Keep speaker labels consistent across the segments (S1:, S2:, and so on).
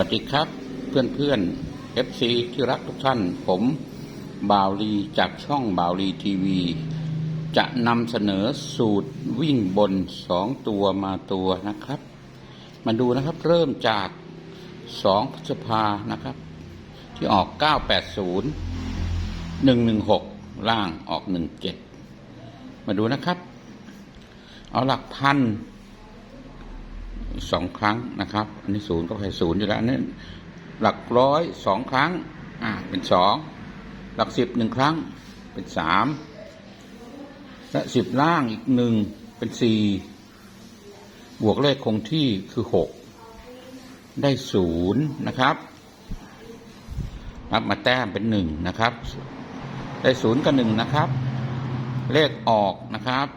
S1: วัสดีครับ เพื่อนเพื่อนเอฟซีที่รักทุกท่าน ผมบ่าวลีจากช่องบ่าวลีทีวี จะนำเสนอสูตรวิ่งบนสองตัวมาตัวนะครับ มาดูนะครับเริ่มจากสองพฤษภานะครับ ที่ออก 980 116 ล่างออก 17 มาดูนะครับ เอาหลักพัน สองครั้งนะครับ อันนี้ศูนย์ก็ให้ศูนย์อยู่แล้วอันนี้หลักร้อยสองครั้งอ่าเป็นสองหลักสิบหนึ่งครั้งเป็นสามและสิบล่างอีกหนึ่งเป็นสี่บวกเลขคงที่คือหกได้ศูนย์นะครับนับมาแต้มเป็นหนึ่งนะครับ ได้ศูนย์กับหนึ่งนะครับ เลขออกนะครับ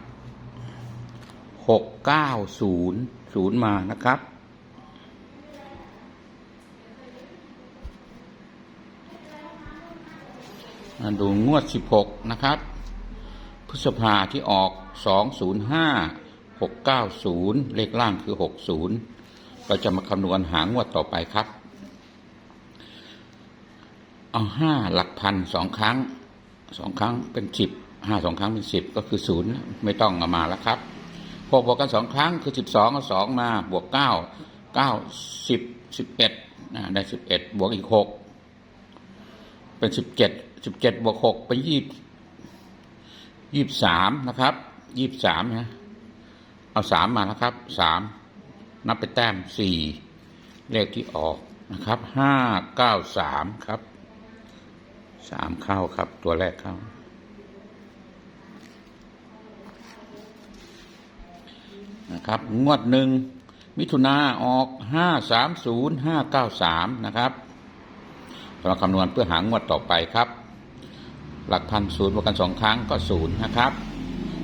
S1: หกเก้าศูนย์ ศูนย์มานะครับมาดูงวดสิบหกนะครับ พฤษภาที่ออกสองศูนย์ห้าหกเก้าศูนย์เลขล่างคือหกศูนย์เราจะมาคำนวณหางวดต่อไปครับ เอาห้าหลักพันสองครั้งสองครั้งเป็นสิบห้าสองครั้งเป็นสิบก็คือศูนย์ไม่ต้องเอามาแล้วครับ หกบวกกันสองครั้งคือสิบสองเอาสองมาบวกเก้าเก้าสิบสิบเอ็ดได้สิบเอ็ดบวกอีกหกเป็นสิบเจ็ดสิบเจ็ดบวกหกเป็นยี่ยี่สามนะครับยี่สามนะเอาสามมานะครับสามนับไปแต้มสี่เลขที่ออกนะครับห้าเก้าสามครับสามเข้าครับตัวแรกเข้า นะครับ งวดหนึ่งมิถุนาออกห้าสามศูนย์ห้าเก้าสามนะครับเราคำนวณเพื่อหางวดต่อไปครับ หลักพันศูนย์ประกันสองครั้งก็ศูนย์นะครับ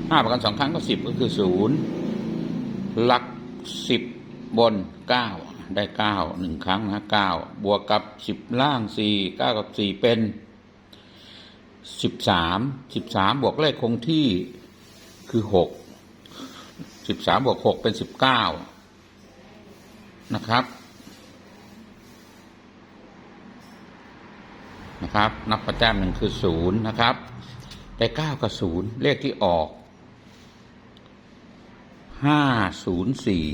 S1: ห้าประกันสองครั้งก็สิบก็คือศูนย์หลักสิบบนเก้าได้เก้าหนึ่งครั้งนะเก้าบวกกับสิบล่างสี่เก้ากับสี่เป็นสิบสามสิบสามบวกเลขคงที่คือหก สิบสามบวกหกเป็นสิบเก้านะครับ นะครับ นับประแต้มหนึ่งคือศูนย์นะครับ ได้เก้ากับศูนย์เลขที่ออกห้าศูนย์สี่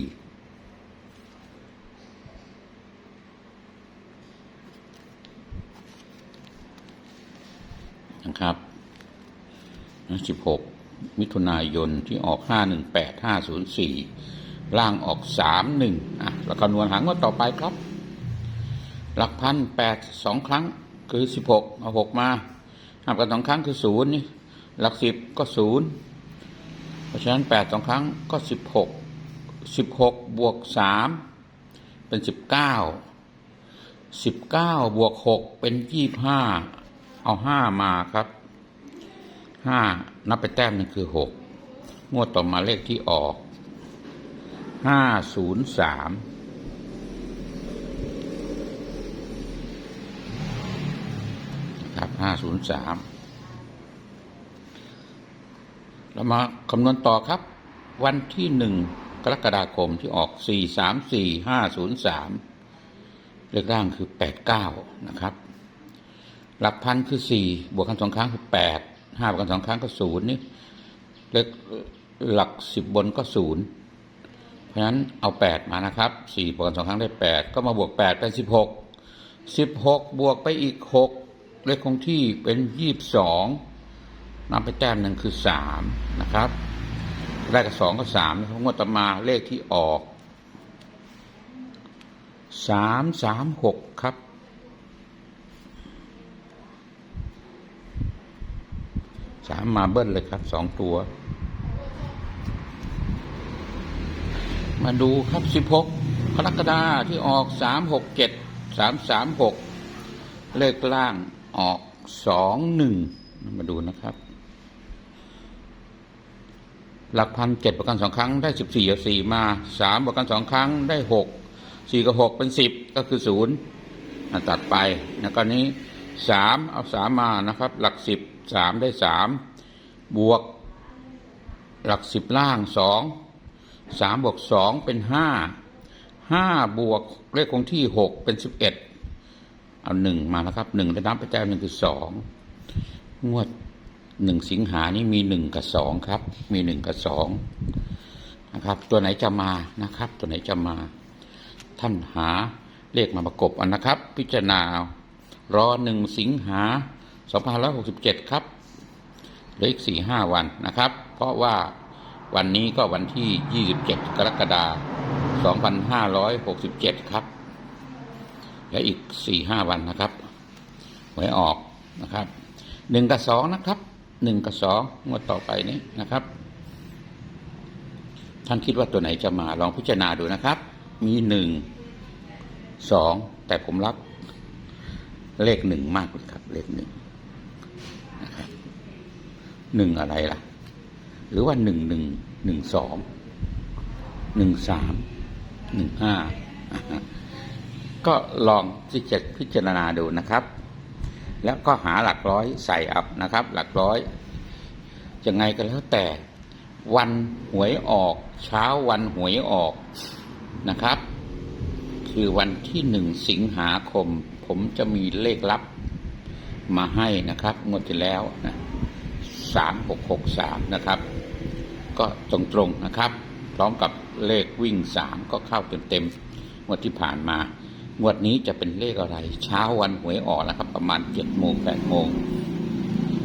S1: นะครับสิบหก มิถุนายนที่ออกห้าหนึ่งแปดห้าศูนย์สี่ล่างออกสามหนึ่งอะแล้วคำนวณหางว่าต่อไปครับ หลักพันแปดสองครั้งคือสิบหกเอาหกมาหักกันสองครั้งคือศูนย์นี่หลักสิบก็ศูนย์เพราะฉะนั้นแปดสองครั้งก็สิบหกสิบหกบวกสามเป็นสิบเก้าสิบเก้าบวกหกเป็นยี่ห้าเอาห้ามาครับ ห้านับไปแต้มหนึงคือหกงวดต่อมาเลขที่ออกห้าศูนย์สามครับห้าศูนย์สามเรามาคำนวณต่อครับ วันที่หนึ่งกรกฎาคมที่ออกสี่สามสี่ห้าศูนย์สามเลขล่างคือแปดเก้านะครับ หลักพันคือสี่บวกกันสองครั้งคือแปด ห้าวกกันสองครั้งก็ศูนย์นี่เลขหลักสิบบนก็ศูนย์เพราะฉะนั้นเอาแปดมานะครับสี่บวกกันสองครั้งได้แปดก็มาบวกแปดเป็นสิบหกสิบหกบวกไปอีกหกเลขคงที่เป็นยี่สิบสองนำไปแต้มหนึ่งคือสามนะครับได้กับสองกับสามนะครับงวดต่อมาเลขที่ออกสามสามหกครับ สามมาเบิ้ลเลยครับสองตัว มาดูครับสิบหกกรกฎาที่ออกสามหกเจ็ดสามสามหกเลขล่างออกสองหนึ่งมาดูนะครับ หลักพันเจ็ดประกันสองครั้งได้สิบสี่สี่มาสามประกันสองครั้งได้หกสี่กับหกเป็นสิบก็คือศูนย์ตัดไปนะกรณีสามเอาสามมานะครับ หลักสิบ สามได้สามบวก หลักสิบล่างสองสามบวกสองเป็นห้าห้าบวกเลขคงที่หกเป็นสิบเอ็ดเอาหนึ่งมาแล้วครับหนึ่งได้นับไปแต้มหนึ่งคือสองงวดหนึ่งสิงหานี่มีหนึ่งกับสองครับ มีหนึ่งกับสองนะครับ ตัวไหนจะมานะครับ ตัวไหนจะมา ท่านหาเลขมาประกบอันนะครับ พิจารณา รอหนึ่งสิงหา สองพันร้อยหกสิบเจ็ดครับเหลืออีกสี่ห้าวันนะครับ เพราะว่าวันนี้ก็วันที่ยี่สิบเจ็ดกรกฎาคม 2567 ครับและอีก 4-5 วันนะครับหวยออกนะครับหนึ่งกับสองนะครับหนึ่งกับสองงวดต่อไปนี้นะครับ ท่านคิดว่าตัวไหนจะมาลองพิจารณาดูนะครับ มีหนึ่งสองแต่ผมรับ เลขหนึ่งมากเลยครับ เลขหนึ่ง หนึ่งอะไรล่ะ หรือว่าหนึ่งหนึ่งหนึ่งสองหนึ่งสามหนึ่งห้าก็ลองที่จะพิจารณาดูนะครับ แล้วก็หาหลักร้อยใส่อับนะครับ หลักร้อยยังไงก็แล้วแต่วันหวยออก เช้าวันหวยออกนะครับ คือวันที่หนึ่งสิงหาคม ผมจะมีเลขลับมาให้นะครับงวดที่แล้วนะ สามหกหกสามนะครับ ก็ตรงๆนะครับ พร้อมกับเลขวิ่งสามก็เข้าเต็มๆงวดที่ผ่านมางวดนี้จะเป็นเลขอะไร เช้าวันหวยออกนะครับ ประมาณเจ็ดโมงแปดโมง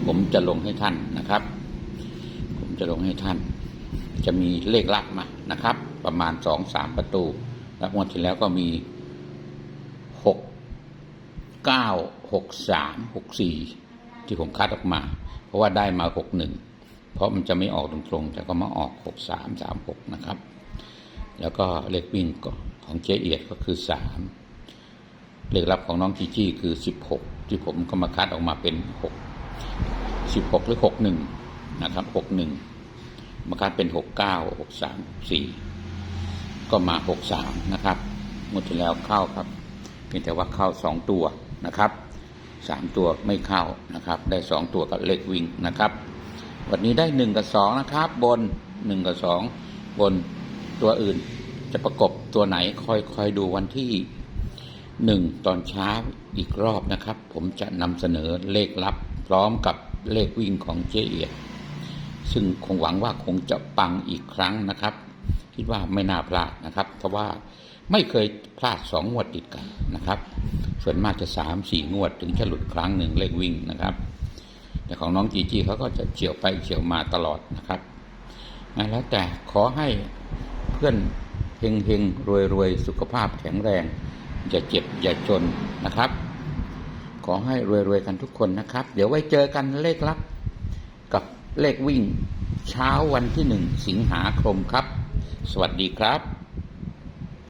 S1: ผมจะลงให้ท่านนะครับ ผมจะลงให้ท่าน จะมีเลขลับมานะครับ ประมาณสองสามประตู แล้วงวดที่แล้วก็มีหกเก้าหกสามหกสี่ที่ผมคัดออกมา เพราะว่าได้มาหกหนึ่งเพราะมันจะไม่ออกตรงๆแต่ก็มาออกหกสามสามหกนะครับ แล้วก็เลขวิ่งของเจเอียดก็คือสามเลขรับของน้องจีจี้คือสิบหกที่ผมก็มาคัดออกมาเป็นหกสิบหกหรือหกหนึ่งนะครับหกหนึ่งมาคัดเป็นหกเก้าหกสามสี่ก็มาหกสามนะครับหมดที่แล้วเข้าครับเพียงแต่ว่าเข้าสองตัวนะครับ สามตัวไม่เข้านะครับ ได้สองตัวกับเลขวิ่งนะครับ วันนี้ได้หนึ่งกับสองนะครับ บนหนึ่งกับสองบนตัวอื่นจะประกบตัวไหนคอยคอยดูวันที่หนึ่งตอนเช้าอีกรอบนะครับ ผมจะนำเสนอเลขลับ พร้อมกับเลขวิ่งของเจเอียดซึ่งคงหวังว่าคงจะปังอีกครั้งนะครับ คิดว่าไม่น่าพลาดนะครับ เพราะว่าไม่เคยพลาดสองงวดติดกันนะครับ ส่วนมากจะสามสี่งวดถึงจะหลุดครั้งหนึ่งเลขวิ่งนะครับ แต่ของน้องจีจีเขาก็จะเฉียวไปเฉียวมาตลอดนะครับงั้นแล้วแต่ขอให้เพื่อนเฮงเฮงรวยรวยสุขภาพแข็งแรง อย่าเจ็บอย่าจนนะครับ ขอให้รวยรวยกันทุกคนนะครับ เดี๋ยวไว้เจอกันเลขลับ กับเลขวิ่ง เช้าวันที่หนึ่งสิงหาคมครับ สวัสดีครับ